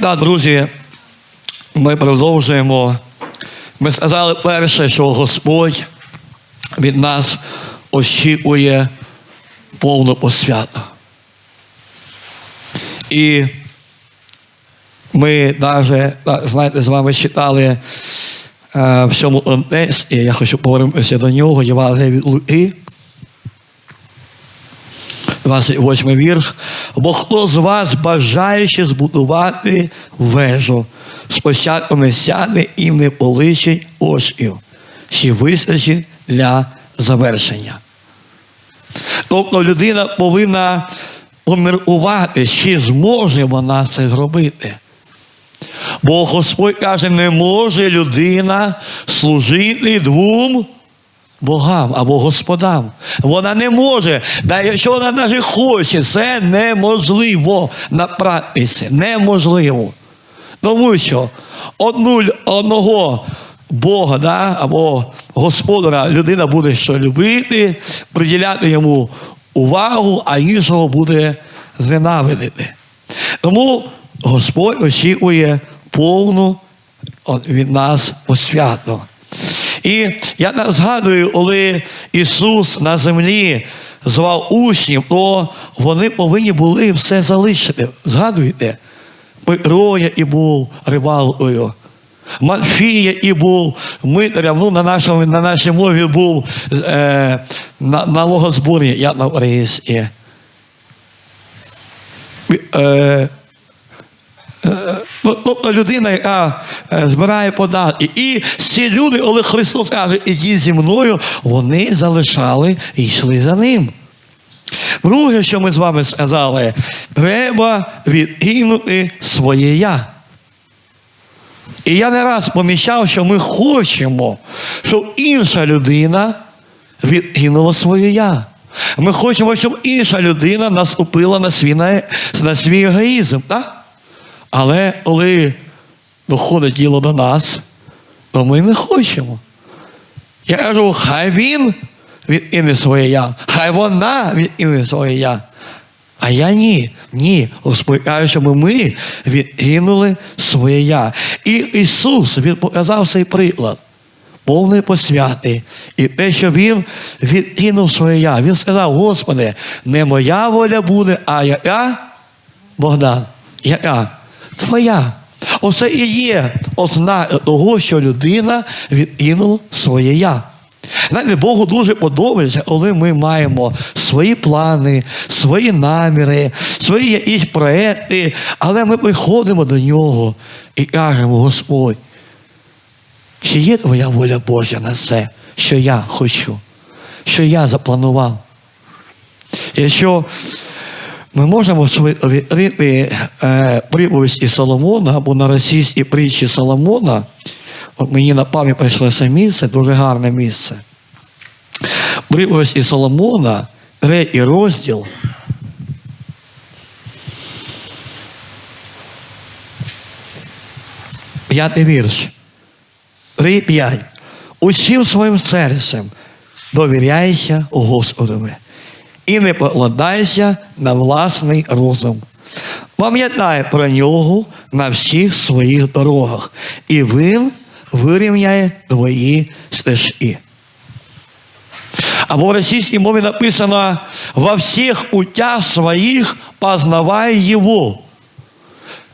Так, друзі, ми продовжуємо. Ми сказали перше, що Господь від нас очікує повну посвяту. І ми навіть, знаєте, з вами читали е, в цьому контексті, я хочу повернутися до нього, Євангелія від Луки, 28 вірш. Бо хто з вас, бажаючи збудувати вежу, спочатку не сяде і не поличить очів, чи вистачить для завершення. Тобто людина повинна поміркувати, чи зможе вона це зробити. Бо Господь каже, не може людина служити двом богам або господам. Вона не може. Та якщо вона навіть хоче, це неможливо на практиці. Неможливо. Тому що одну, одного Бога да, або Господара людина буде що любити, приділяти йому увагу, а іншого буде зненавидити. Тому Господь очікує повну від нас посвяту. І я згадую, коли Ісус на землі звав учнів, то вони повинні були все залишити. Згадуєте? Петро і був рибалкою. Матфія і був митарем, ну, на, нашому, на нашій мові був е, на, налогозборі, я на українській. Е, Тобто людина, яка е, збирає податки. І ці люди, коли Христос каже, ідіть зі мною, вони залишали і йшли за ним. Друге, що ми з вами сказали, треба відкинути своє я. І я не раз поміщав, що ми хочемо, щоб інша людина відкинула своє я. Ми хочемо, щоб інша людина наступила на свій, на свій егоїзм. Так? Але коли доходить діло до нас, то ми не хочемо. Я кажу, хай він відкине своє я, хай вона відкине своє я. А я ні. Ні. Господь каже, щоб ми відкинули своє я. І Ісус Він показав цей приклад. Повної посвяти. І те, що Він відкинув своє я. Він сказав, Господи, не моя воля буде, а яка? Богдан. Яка? Твоя. Оце і є ознака того, що людина відкинула своє я. Знаєте, Богу дуже подобається, коли ми маємо свої плани, свої наміри, свої якісь проекти, але ми приходимо до нього і кажемо, Господь, чи є твоя воля Божа на це, що я хочу, що я запланував? Якщо ми можемо відкрити е, приповісті Соломона або на російській притчі Соломона. От мені на пам'ять прийшло це місце, дуже гарне місце. Приповісті Соломона, третій розділ. П'ятий вірш. Три п'ять. Усім своїм серцем довіряйся Господові і не покладайся на власний розум. Пам'ятай про нього на всіх своїх дорогах, і він вирівняє твої стежки. Або в російській мові написано во всіх путях своїх познавай Його.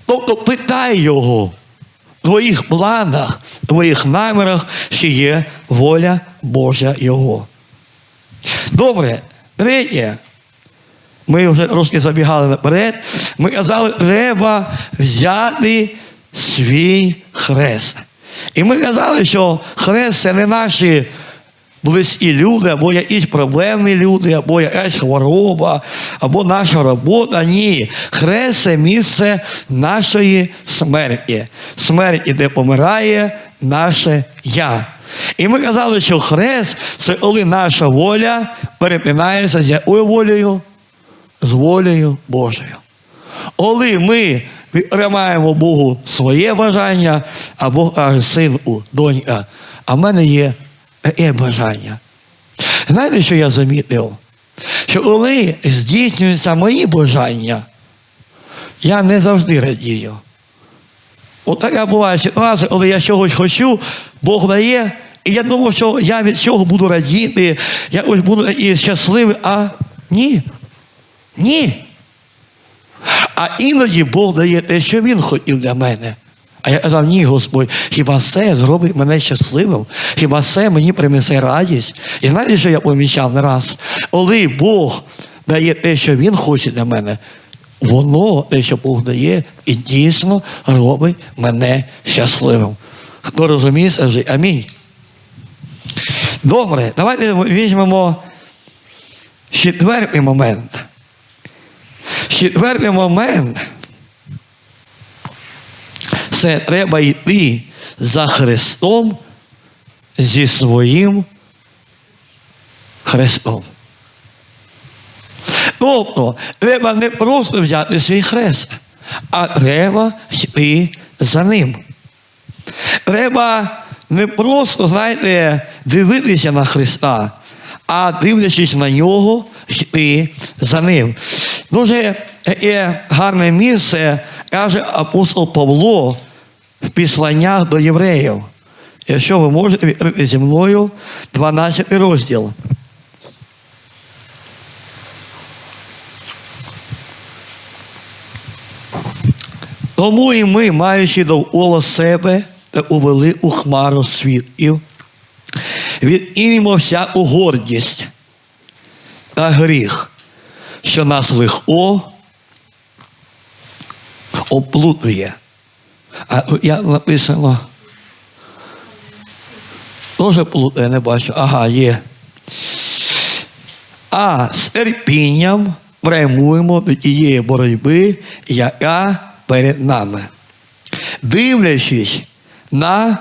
Тобто питай Його в твоїх планах, в твоїх намірах, чи є воля Божа Його. Добре. Третє, ми вже трошки забігали наперед, ми казали, треба взяти свій хрест. І ми казали, що хрест це не наші близькі люди, або якісь проблемні люди, або якась хвороба, або наша робота. Ні. Хрест це місце нашої смерті. Смерті, де помирає наше я. І ми казали, що хрест це коли наша воля перепинається з волею? З волею Божою. Коли ми відтримаємо Богу своє бажання, а Бог каже, синку, донька, а в мене є таке бажання. Знаєте, що я замітив? Що коли здійснюються мої бажання, я не завжди радію. От така буває ситуація, коли я чогось хочу, Бог дає, і я думав, що я від цього буду радіти, я ось буду і щасливий, а ні. Ні. А іноді Бог дає те, що Він хотів для мене. А я казав, ні, Господь, хіба це зробить мене щасливим? Хіба це мені принесе радість? І знаєте, що я помічав не раз? Коли Бог дає те, що Він хоче для мене, воно, те, що Бог дає, і дійсно робить мене щасливим. Хто розуміє, скажи амінь. Добре, давайте візьмемо четвертий момент. Четвертий момент. Це треба йти за Христом зі своїм Христом. Тобто, треба не просто взяти свій хрест, а треба йти за ним. Треба не просто, знаєте, дивитися на Христа, а дивлячись на нього, йти за ним. Дуже є гарне місце, каже апостол Павло в післаннях до євреїв. Якщо ви можете відкрити зі мною 12 розділ. Тому і ми, маючи довкола себе увели у хмару свідків, відімімо всяку гордість та гріх, що нас легко оплутує. А я написано. Теж плутає, не бачу. Ага, є. А з терпінням прямуємо до тієї боротьби, яка перед нами. Дивлячись на,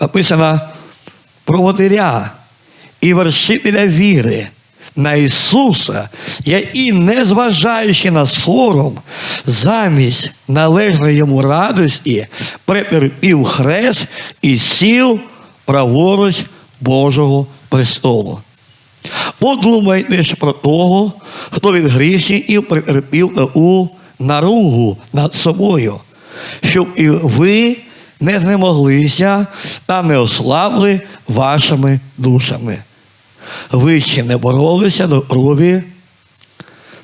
написано, проводиря і вершителя віри на Ісуса, який, незважаючи на сором, замість належної йому радості, претерпів хрест і сів праворуч Божого престолу. Подумайте ж про того, хто від грішників претерпів таку наругу над собою, щоб і ви не знемоглися та не ослабли вашими душами. Ви ще не боролися до крові,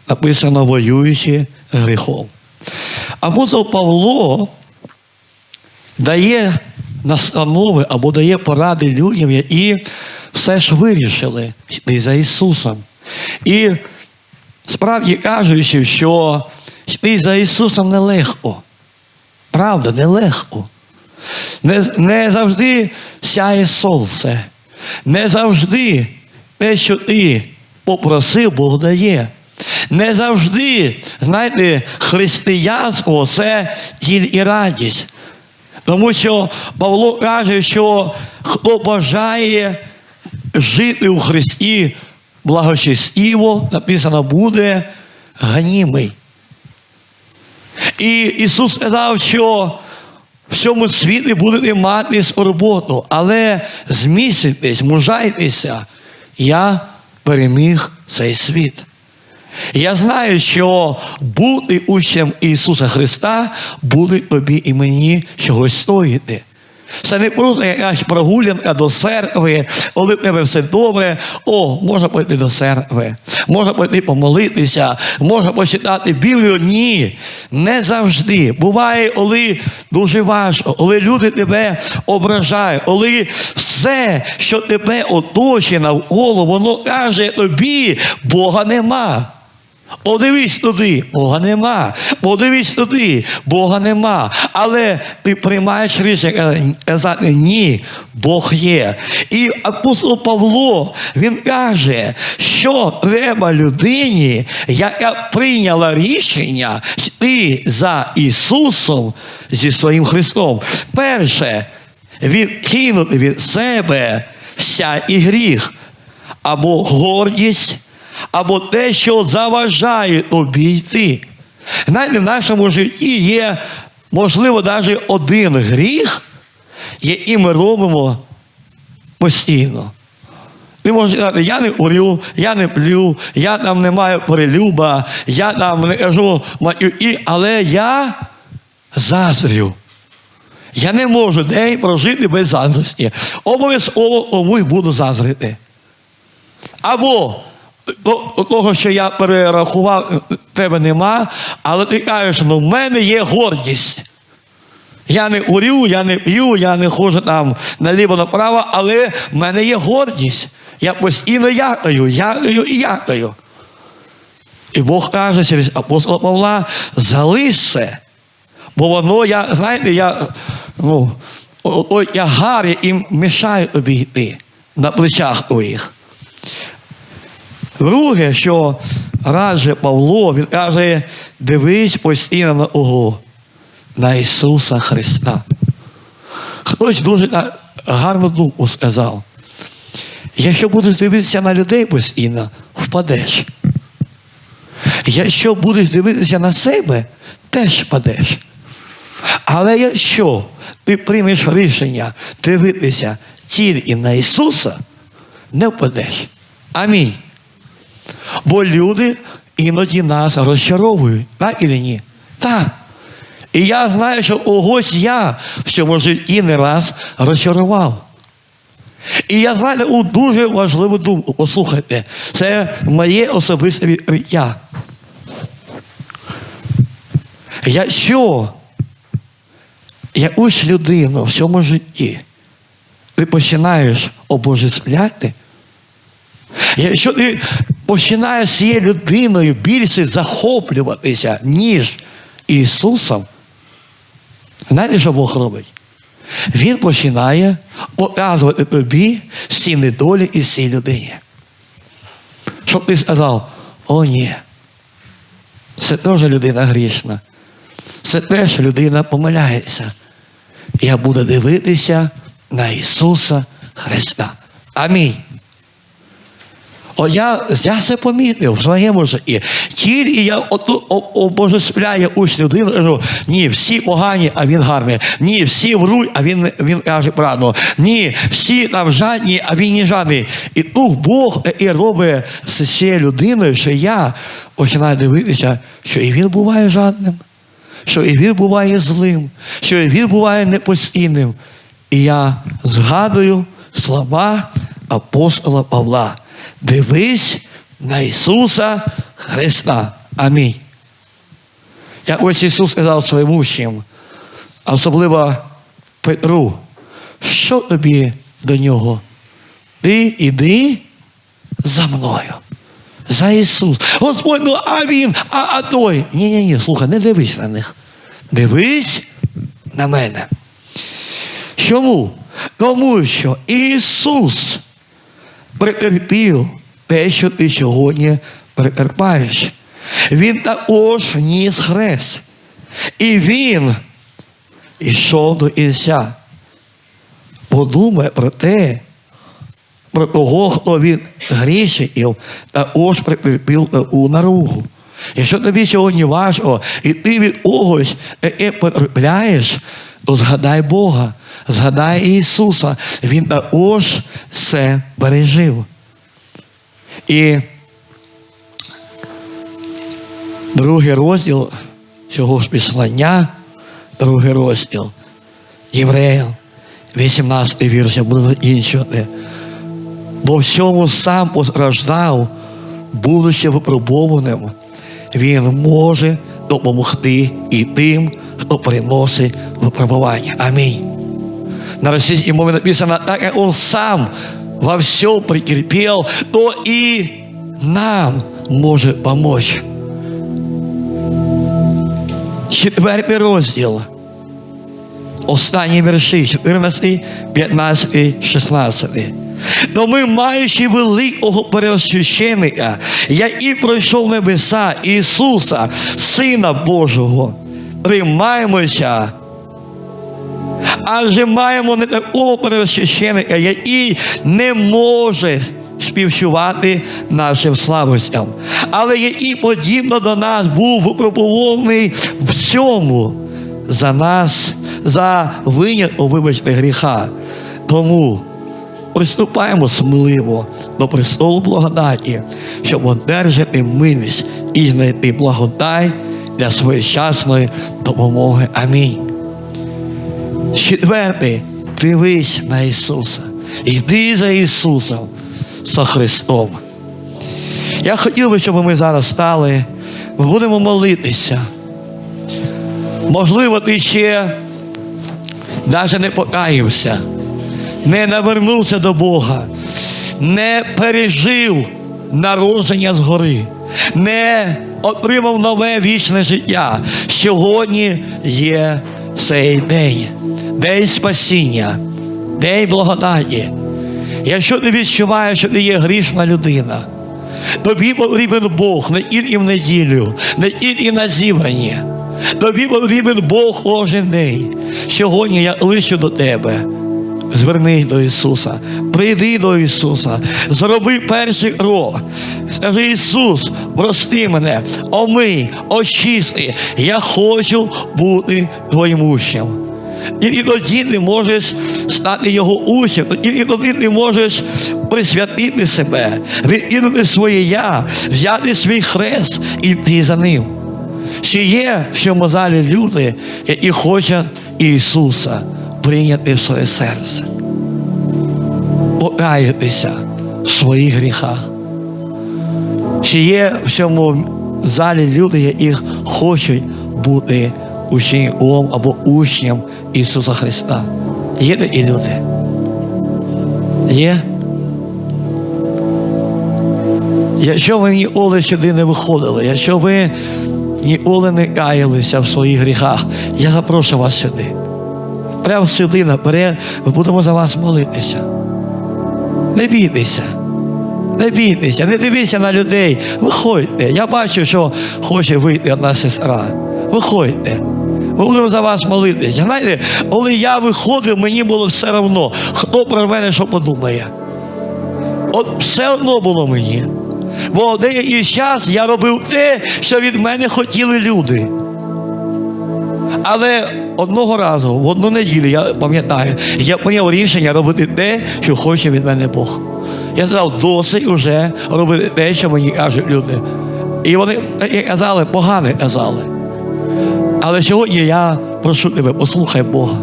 написано воюючи гріхом. Апостол Павло дає настанови або дає поради людям, які все ж вирішили йти за Ісусом. І справді кажучи, що йти за Ісусом нелегко. Правда, нелегко. Не, не завжди сяє сонце. Не завжди те, що ти попросив, Бог дає. Не завжди, знаєте, християнство це ціль і радість. Тому що Павло каже, що хто бажає жити у Христі благочестиво, написано, буде ганімий. І Ісус сказав, що в цьому світі будете мати скорботу, але зміститесь, мужайтеся, я переміг цей світ. Я знаю, що бути учнем Ісуса Христа буде тобі і мені чогось стоїти. Це не просто якась прогулянка до церкви, коли в тебе все добре, о, можна пойти до церкви, можна пойти помолитися, можна почитати Біблію. Ні, не завжди. Буває, коли дуже важко, коли люди тебе ображають, коли все, що тебе оточує навколо, воно каже тобі, Бога нема. Подивись туди, Бога нема. Подивись туди, Бога нема. Але ти приймаєш рішення казати ні, Бог є. І апостол Павло він каже, що треба людині, яка прийняла рішення йти за Ісусом зі своїм Христом. Перше, відкинути від себе всякий гріх або гордість або те, що заважає тобі йти. Знаєте, в нашому житті є, можливо, навіть один гріх, який ми робимо постійно. Ти можеш сказати, я не курю, я не плю, я там не маю перелюба, я там не кажу матюки, але я заздрю. Я не можу день прожити без заздрості. Обов'язково комусь буду заздрити. Або того, що я перерахував, тебе нема, але ти кажеш, ну в мене є гордість. Я не урю, я не п'ю, я не ходжу там наліво направо, але в мене є гордість. Я постійно якаю, якаю і якаю. І Бог каже через апостола Павла, залиш це. Бо воно, я, знаєте, я, ну, я гарі і мішаю тобі йти на плечах твоїх. Друге, що радже Павло, він каже, дивись постійно на кого? На Ісуса Христа. Хтось дуже гарну думку сказав. Якщо будеш дивитися на людей постійно, впадеш. Якщо будеш дивитися на себе, теж впадеш. Але якщо ти приймеш рішення дивитися тільки на Ісуса, не впадеш. Амінь. Бо люди іноді нас розчаровують, так і ні? Так. І я знаю, що когось я в цьому житті не раз розчарував. І я знаю таку дуже важливу думку. Послухайте, це моє особисте відкриття. Якщо якусь людину в цьому житті ти починаєш обожествляти, якщо ти починаєш з цією людиною більше захоплюватися, ніж Ісусом, знаєте, що Бог робить? Він починає показувати тобі всі недолі і всій людині. Щоб ти сказав, о ні, це теж людина грішна. Це теж людина помиляється. Я буду дивитися на Ісуса Христа. Амінь. О, я, я це помітив в своєму житті. Тільки я обожествляю якусь людину, кажу, ні, всі погані, а він гарний. Ні, всі вруть, а він, він каже правду. Ні, всі там жадні, а він не жадний. І тут Бог і робить з цією людиною, що я починаю дивитися, що і він буває жадним, що і він буває злим, що і він буває непостійним. І я згадую слова апостола Павла. Дивись на Ісуса Христа. Амінь. Як ось Ісус сказав своїм учням, особливо Петру, що тобі до нього? Ти іди за мною. За Ісус. Господь, ну а він, а, а той. Ні, ні, ні, слухай, не дивись на них. Дивись на мене. Чому? Тому що Ісус претерпів те, що ти сьогодні претерпаєш. Він також ніс хрест. І він йшов до Ісця. Подумай про те, про того, хто від грішників також претерпів таку наругу. Якщо тобі сьогодні важко, і ти від когось таке потрапляєш, то згадай Бога, згадай Ісуса. Він також це пережив. І другий розділ цього ж післання, другий розділ Євреїв, 18 вірш, я буду закінчувати. Бо всьому сам постраждав, будучи випробованим, він може допомогти і тим, хто приносить випробування. Амінь. На російській мові написано, так як он сам во всем претерпел, то и нам может помочь. Четвертий розділ. Останні вірші, 14, 15, 16. Но ми, маючи великого пересвященника, який пройшов небеса Ісуса, Сина Божого, приймаємося адже маємо не такого пересвященика, який не може співчувати нашим слабостям, але який подібно до нас був випробований в цьому за нас, за винятком, вибачте, гріха. Тому приступаємо сміливо до престолу благодаті, щоб одержати милість і знайти благодать для своєчасної допомоги. Амінь. Четвертий, дивись на Ісуса. Йди за Ісусом, за Христом. Я хотів би, щоб ми зараз стали, будемо молитися. Можливо, ти ще навіть не покаявся, не навернувся до Бога, не пережив народження згори, не отримав нове вічне життя. Сьогодні є цей день, день спасіння, день благодаті. Якщо ти відчуваєш, що ти є грішна людина, тобі потрібен Бог не тільки в неділю, не тільки на зібранні. Тобі потрібен Бог кожен день. Сьогодні я лишу до тебе. Звернись до Ісуса, прийди до Ісуса, зроби перший крок. Скажи, Ісус, прости мене, омий, очисти. Я хочу бути твоїм учнем. Тільки тоді ти можеш стати його учнем, тоді ти можеш присвятити себе, відкинути своє я, взяти свій хрест і йти за ним. Чи є в цьому залі люди, які хочуть Ісуса прийняти в своє серце, покаятися в своїх гріхах? Чи є в цьому залі люди, які хочуть бути учеником або учнем Ісуса Христа? Є такі люди? Є? Якщо ви ніколи сюди не виходили, якщо ви ніколи не каялися в своїх гріхах, я запрошую вас сюди. Прямо сюди наперед, ми будемо за вас молитися. Не бійтеся. Не бійтеся, не дивіться на людей. Виходьте. Я бачу, що хоче вийти одна сестра. Виходьте. Будемо за вас молитися. Знаєте, коли я виходив, мені було все одно, хто про мене що подумає. От все одно було мені. Бо деякий час я робив те, що від мене хотіли люди. Але одного разу, в одну неділю, я пам'ятаю, я прийняв рішення робити те, що хоче від мене Бог. Я сказав, досить уже робити те, що мені кажуть люди. І вони як казали, погане казали. Але сьогодні я прошу тебе, послухай Бога.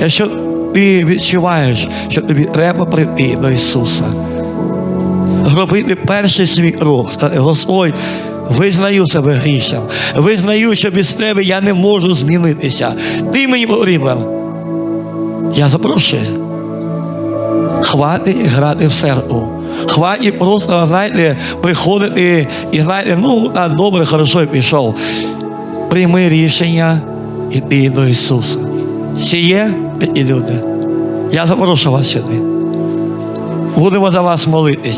Якщо ти відчуваєш, що тобі треба прийти до Ісуса, робити перший свій крок, сказати, Господь, визнаю себе грішним, визнаю, що без тебе я не можу змінитися. Ти мені потрібен. Я запрошую. Хватить грати в церкву. Хватить просто, знаєте, приходити і знаєте, ну, а, добре, хорошо, пішов. Прийми рішення йти до Ісуса. Чи є такі люди? Я запрошую вас сюди. Будемо за вас молитися.